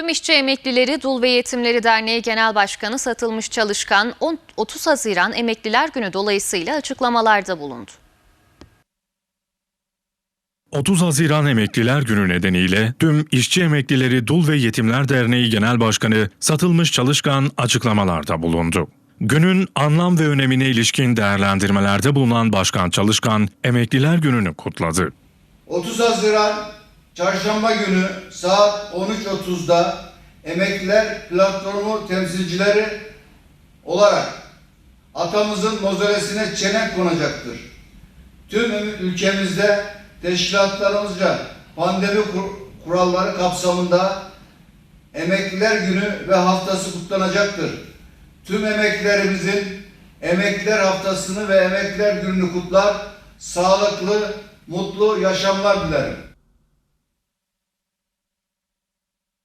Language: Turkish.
Tüm İşçi Emeklileri Dul ve Yetimleri Derneği Genel Başkanı Satılmış Çalışkan 10 30 Haziran Emekliler Günü dolayısıyla açıklamalarda bulundu. 30 Haziran Emekliler Günü nedeniyle tüm İşçi Emeklileri Dul ve Yetimler Derneği Genel Başkanı Satılmış Çalışkan açıklamalarda bulundu. Günün anlam ve önemine ilişkin değerlendirmelerde bulunan Başkan Çalışkan, Emekliler Günü'nü kutladı. 30 Haziran Çarşamba günü saat 13.30'da Emekliler Platformu temsilcileri olarak atamızın mozolesine çelenk konacaktır. Tüm ülkemizde teşkilatlarımızca pandemi kur- kuralları kapsamında Emekliler Günü ve haftası kutlanacaktır. Tüm emeklilerimizin Emekliler Haftası'nı ve Emekliler Günü'nü kutlar, sağlıklı, mutlu yaşamlar dilerim.